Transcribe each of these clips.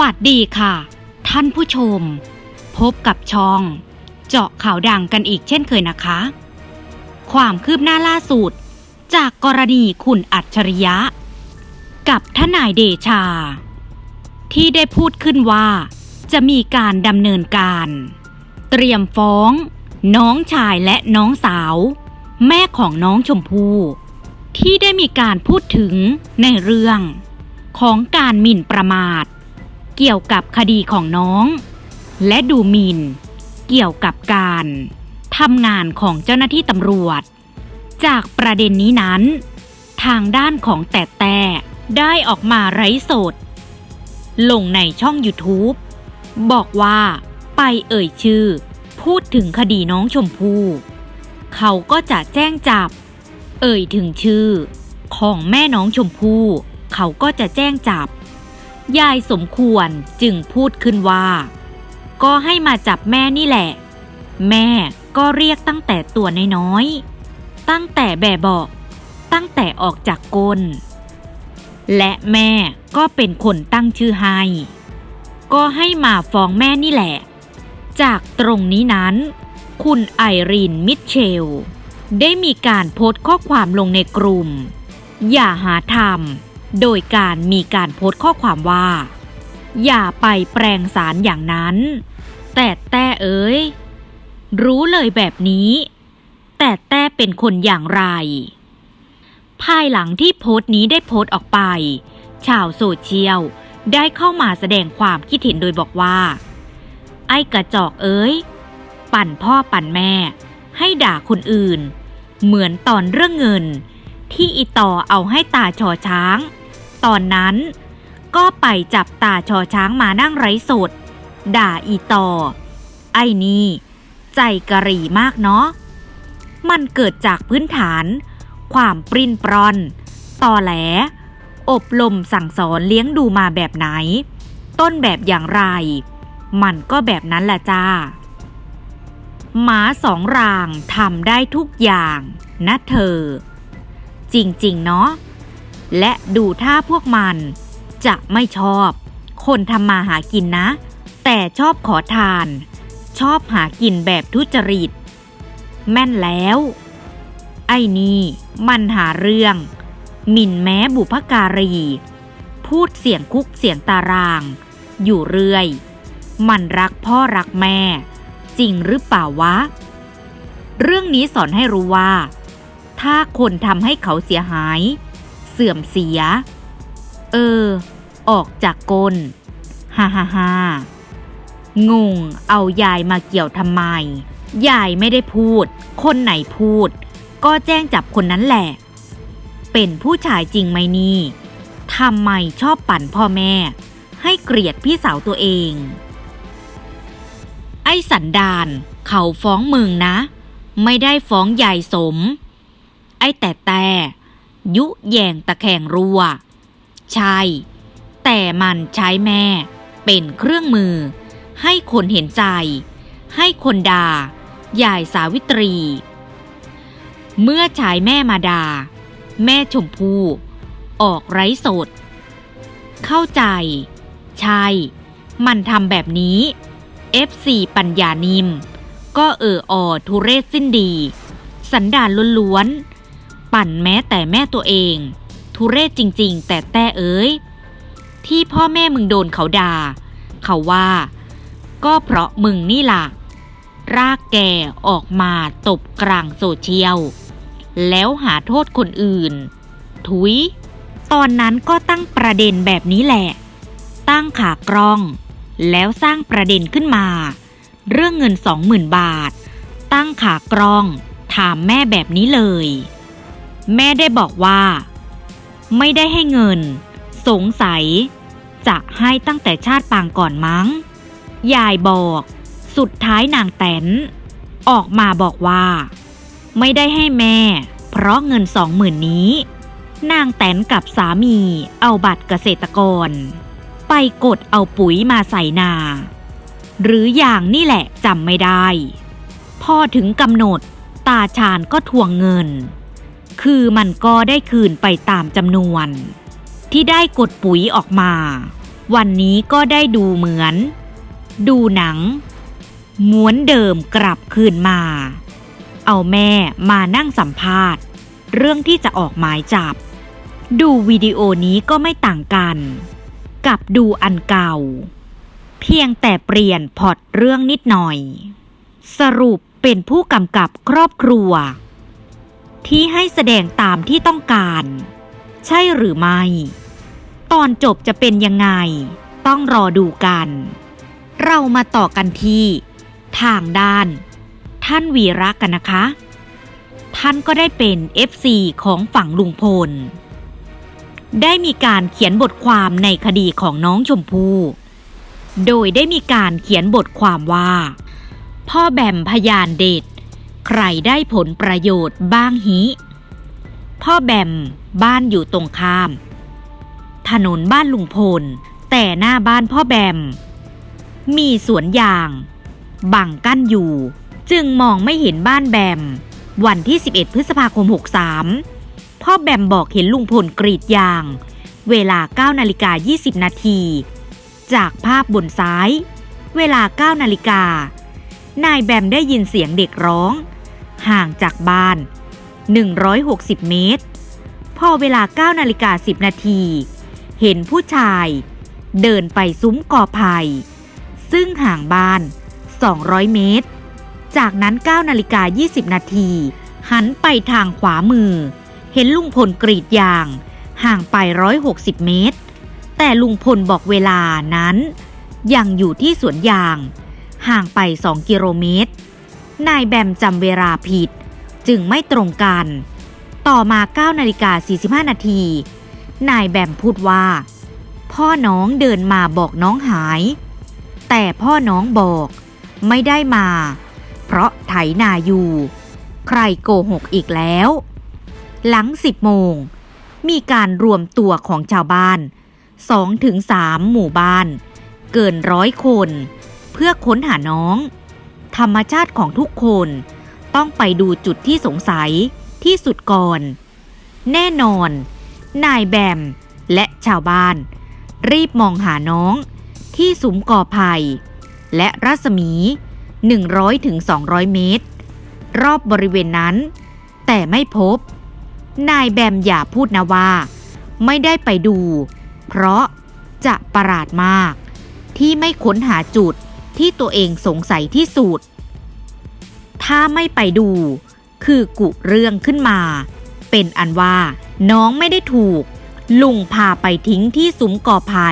วัสดีค่ะ ท่านผู้ชม พบกับช่อง เจาะข่าวดังกันอีกเช่นเคยนะคะ ความคืบหน้าล่าสุด จากกรณีคุณอัจฉริยะ กับทนายเดชา ที่ได้พูดขึ้นว่า จะมีการดำเนินการ เตรียมฟ้อง น้องชายและน้องสาว แม่ของน้องชมพู่ที่ได้มีการพูดถึงในเรื่องของการหมิ่นประมาท เกี่ยวกับคดีของน้อง และดูหมิน่น เกี่ยวกับการทำงานของเจ้าหน้าที่ตำรวจ จากประเด็นนี้นั้น ทางด้านของแต่แต่ได้ออกมาไร้สด ลงในช่อง YouTube บอกว่าไปเอ่ยชื่อ พูดถึงคดีน้องชมพู่เขาก็จะแจ้งจับ เอ่ยถึงชื่อ ของแม่น้องชมพู่เขาก็จะแจ้งจับ ยายสมควรจึงพูดขึ้นว่า ก็ให้มาจับแม่นี่แหละ แม่ก็เรียกตั้งแต่ตัวน้อยๆตั้งแต่แบบเบาตั้งแต่ออกจากกลและแม่ก็เป็นคนตั้งชื่อให้ ก็ให้มาฟ้องแม่นี่แหละ จากตรงนี้นั้น คุณไอรีนมิทเชล ได้มีการโพสต์ข้อความลงในกลุ่ม อย่าหาทำ โดยการมีการโพสต์ข้อความว่า อย่าไปแปลงสารอย่างนั้น แต่แต่เอ๋ยรู้เลยแบบนี้ แต่แต่เป็นคนอย่างไร ภายหลังที่โพสต์นี้ได้โพสต์ออกไป ชาวโซเชียลได้เข้ามาแสดงความคิดเห็นโดยบอกว่า ไอ้กระจอกเอ้ย ปั่นพ่อปั่นแม่ ให้ด่าคนอื่น เหมือนตอนเรื่องเงิน ที่อีต่อเอาให้ตาชอช้าง ตอนนั้น ก็ไปจับตาชอช้างมานั่งไร้สด ด่าอีต่อ ไอ้นี่ ใจกะหรี่มากเนาะ มันเกิดจากพื้นฐาน ความปริ้นปรอน ตอแหล อบรมสั่งสอนเลี้ยงดูมาแบบไหน ต้นแบบอย่างไร มันก็แบบนั้นแหละจ้าหมาสองรางทำได้ทุกอย่างนะเธอ จริง ๆ เนาะ และดูท่าพวกมัน จะไม่ชอบ คนทำมาหากินนะ แต่ชอบขอทาน ชอบหากินแบบทุจริต แม่นแล้ว ไอ้นี่มันหาเรื่อง หมิ่นแม้บุพการี พูดเสียงคุกเสียงตาราง อยู่เรื่อย มันรักพ่อรักแม่ จริงหรือเปล่าวะ เรื่องนี้สอนให้รู้ว่า ถ้าคนทำให้เขาเสียหาย สื่อมเสีย เออ ออกจากกลฮ่าฮ่าฮ่างงเอายายมาเกี่ยวทำไม ยายไม่ได้พูด คนไหนพูด ก็แจ้งจับคนนั้นแหละ เป็นผู้ชายจริงไหมนี่ทำไมชอบปั่นพ่อแม่ ให้เกลียดพี่สาวตัวเอง ไอ้สันดานเขาฟ้องมึงนะ ไม่ได้ฟ้องยายสม ไอ้แต่แต่ ยุแยงตะแคงรัวใช่ แต่มันใช้แม่ เป็นเครื่องมือ ให้คนเห็นใจ ให้คนดา่ายายสาวิตรี เมื่อชายแม่มาดา แม่ชมพู่ออกไร้สด เข้าใจ ใช่ มันทำแบบนี้ FC ปัญญานิม ก็เออออทุเรศสิ้นดี สันดานล้วนๆ ปั่นแม้แต่แม่ตัวเอง ทุเรศจริง ๆ แต่แต่เอ้ยที่พ่อแม่มึงโดนเขาด่า เขาว่า ก็เพราะมึงนี่ล่ะ รากแก่ออกมาตบกลางโซเชียล แล้วหาโทษคนอื่น ทุย ตอนนั้นก็ตั้งประเด็นแบบนี้แหละ ตั้งขากล้อง แล้วสร้างประเด็นขึ้นมา เรื่องเงินสองหมื่นบาท ตั้งขากล้อง ถามแม่แบบนี้เลย แม่ได้บอกว่า ไม่ได้ให้เงิน สงสัย จะให้ตั้งแต่ชาติปางก่อนมั้ง ยายบอก สุดท้ายนางแตน ออกมาบอกว่า ไม่ได้ให้แม่ เพราะเงินสองหมื่นนี้ นางแตนกับสามีเอาบัตรเกษตรกร ไปกดเอาปุ๋ยมาใส่นา หรืออย่างนี่แหละจำไม่ได้ พอถึงกำหนดตาชาญก็ทวงเงิน คือมันก็ได้คืนไปตามจำนวน ที่ได้กดปุ๋ยออกมา วันนี้ก็ได้ดูเหมือน ดูหนัง ม้วนเดิมกลับคืนมา เอาแม่มานั่งสัมภาษณ์ เรื่องที่จะออกหมายจับ ดูวิดีโอนี้ก็ไม่ต่างกัน กับดูอันเก่า เพียงแต่เปลี่ยนพอตเรื่องนิดหน่อย สรุปเป็นผู้กำกับครอบครัว ที่ให้แสดงตามที่ต้องการ ใช่หรือไม่ ตอนจบจะเป็นยังไง ต้องรอดูกัน เรามาต่อกันที่ ทางด้าน ท่านวีระกันนะคะ ท่านก็ได้เป็น FC ของฝั่งลุงพล ได้มีการเขียนบทความในคดีของน้องชมพู่โดยได้มีการเขียนบทความว่า พ่อแบมพยานเด็ด ใครได้ผลประโยชน์บ้างฮิพ่อแบมบ้านอยู่ตรงข้าม ถนนบ้านลุงพล แต่หน้าบ้านพ่อแบม มีสวนยาง บังกั้นอยู่ จึงมองไม่เห็นบ้านแบม วันที่ 11 พฤษภาคม 63 พ่อแบมบอกเห็นลุงพลกรีดยาง เวลา 9 นาฬิกา 20 นาที จากภาพบนซ้าย เวลา 9 นาฬิกา นายแบมได้ยินเสียงเด็กร้อง ห่างจากบ้าน 160 เมตร พอเวลา 9 นาฬิกา 10 นาที เห็นผู้ชาย เดินไปซุ้มกอไผ่ซึ่งห่างบ้าน 200 เมตร จากนั้น 9 นาฬิกา 20 นาที หันไปทางขวามือ เห็นลุงพลกรีดยาง ห่างไป 160 เมตร แต่ลุงพลบอกเวลานั้น ยังอยู่ที่สวนยาง ห่างไป 2 กิโลเมตร นายแบมจำเวลาผิด จึงไม่ตรงกัน ต่อมา9นาฬิกา45 นาที นายแบมพูดว่า พ่อน้องเดินมาบอกน้องหาย แต่พ่อน้องบอกไม่ได้มา เพราะไถนาอยู่ ใครโกหกอีกแล้ว หลัง10โมง มีการรวมตัวของชาวบ้าน2-3หมู่บ้าน เกินร้อยคน เพื่อค้นหาน้อง ธรรมชาติของทุกคนต้องไปดูจุดที่สงสัยที่สุดก่อน แน่นอน นายแบม และชาวบ้าน รีบมองหาน้องที่สุมกอไผ่และรัศมี 100-200 เมตร รอบบริเวณนั้น แต่ไม่พบ นายแบมอย่าพูดนะว่า ไม่ได้ไปดู เพราะจะประหลาดมาก ที่ไม่ค้นหาจุด ที่ตัวเองสงสัยที่สุด ถ้าไม่ไปดู คือกุเรื่องขึ้นมา เป็นอันว่าน้องไม่ได้ถูก ลุงพาไปทิ้งที่ซุ้มก่อไผ่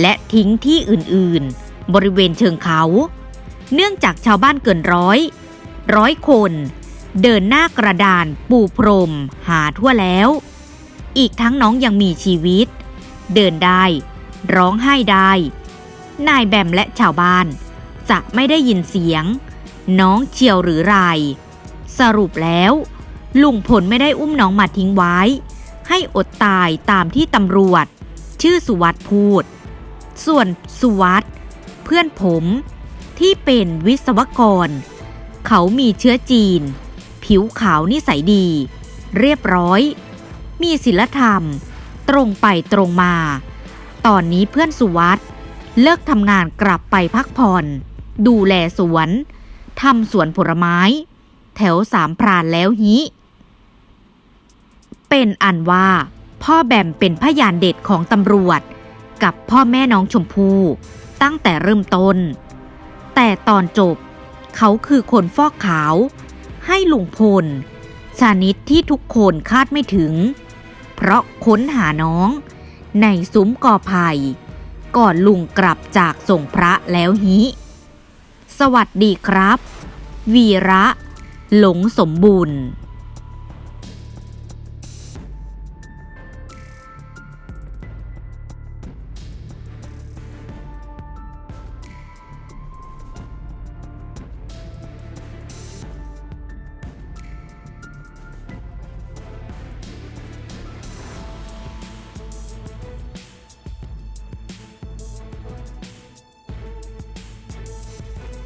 และทิ้งที่อื่นๆ บริเวณเชิงเขา เนื่องจากชาวบ้านเกินร้อย ร้อยคน เดินหน้ากระดานปูพรม หาทั่วแล้ว อีกทั้งน้องยังมีชีวิต เดินได้ ร้องไห้ได้ นายแบมและชาวบ้าน จะไม่ได้ยินเสียง น้องเชียวหรือไร สรุปแล้ว ลุงพลไม่ได้อุ้มน้องมาทิ้งไว้ ให้อดตายตามที่ตำรวจ ชื่อสุวัสด์พูด ส่วนสุวัสด์เพื่อนผมที่เป็นวิศวกร เขามีเชื้อจีน ผิวขาวนิสัยดี เรียบร้อย มีศีลธรรม ตรงไปตรงมา ตอนนี้เพื่อนสุวัสด์ เลิกทำงานกลับไปพักผ่อน ดูแลสวนทำสวนผลไม้ แถวสามพรานแล้วฮิเป็นอันว่า พ่อแบมเป็นพยานเด็ดของตำรวจ กับพ่อแม่น้องชมพู่ตั้งแต่เริ่มต้น แต่ตอนจบ เขาคือคนฟอกขาว ให้ลุงพล ชานิดที่ทุกคนคาดไม่ถึง เพราะค้นหาน้อง ในซุ้มกอไผ่ ก่อนลุงกลับจากส่งพระแล้วฮิสวัสดีครับ วีระ หลงสมบูรณ์